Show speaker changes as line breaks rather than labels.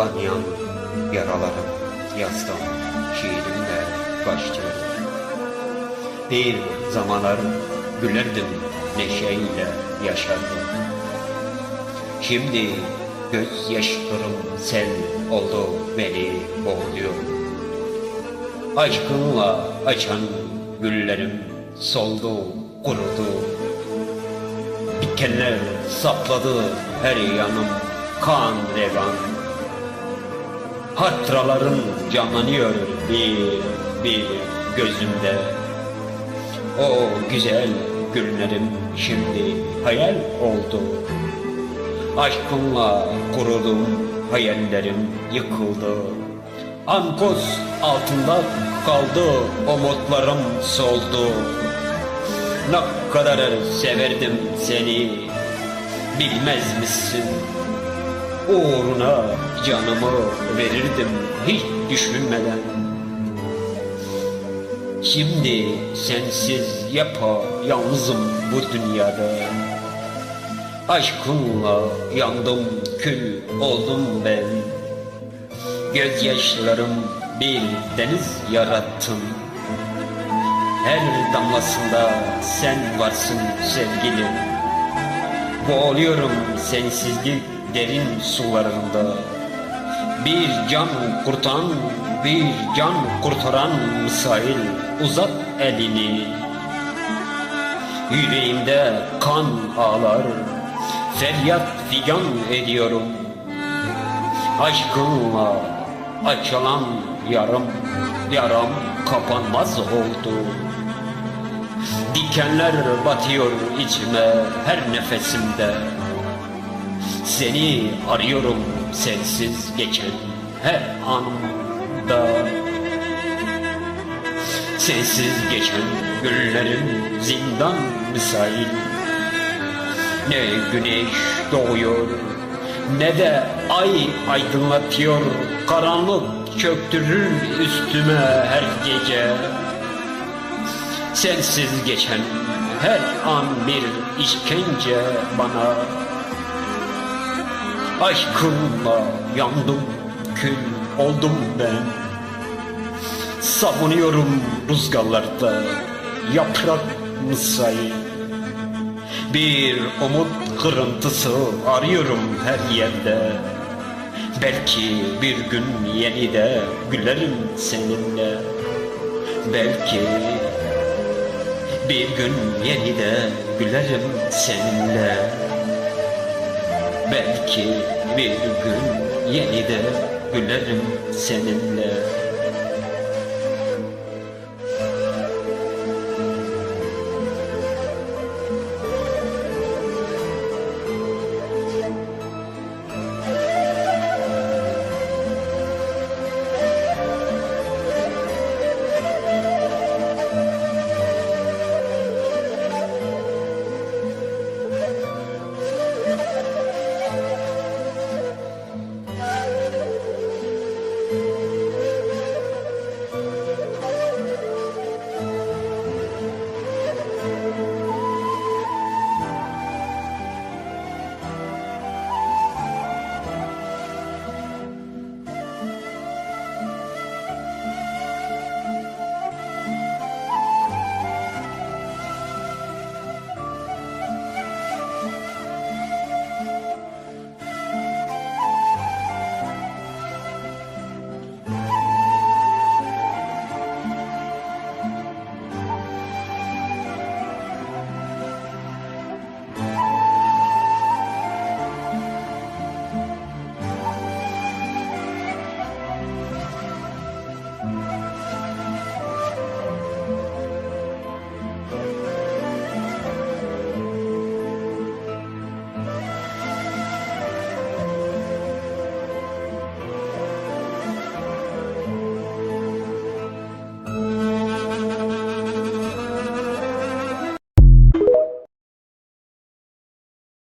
Kanayan yaralarım yazdım şiirimle başlıyorum. Bir zamanlar gülerdim neşeyle yaşardım. Şimdi gözyaşlarım sel oldu beni boğuluyor. Aşkınla açan güllerim soldu, kurudu. Dikenler sapladı her yanım kan revan. Hatıraların canlanıyor bir bir gözümde. O güzel günlerim şimdi hayal oldu. Aşkınla kurudum hayallerim yıkıldı. Ankoz altında kaldı umutlarım soldu. Ne kadar severdim seni bilmez misin? Uğruna canımı verirdim hiç düşünmeden. Şimdi sensiz yapa yalnızım bu dünyada. Aşkınla yandım kül oldum ben. Gözyaşlarım bir deniz yarattın. Her damlasında sen varsın sevgilim. Boğuluyorum sensizlik derin sularında. Bir can kurtaran, bir can kurtaran misail uzat elini. Yüreğimde kan ağlar, feryat figan ediyorum. Aşkınla açılan yarım, yaram kapanmaz oldu. Dikenler batıyor içime her nefesimde. Seni arıyorum sensiz geçen her anımda. Sensiz geçen günlerim zindan misal. Ne güneş doğuyor ne de ay aydınlatıyor. Karanlık çöktürür üstüme her gece. Sensiz geçen her an bir işkence bana. Aşkınla yandım, kül oldum ben. Savunuyorum rüzgarlarda yaprak misal. Bir umut kırıntısı arıyorum her yerde. Belki bir gün yeni de gülerim seninle. Belki bir gün yeni de gülerim seninle. Belki bir gün yeni de gülerim seninle.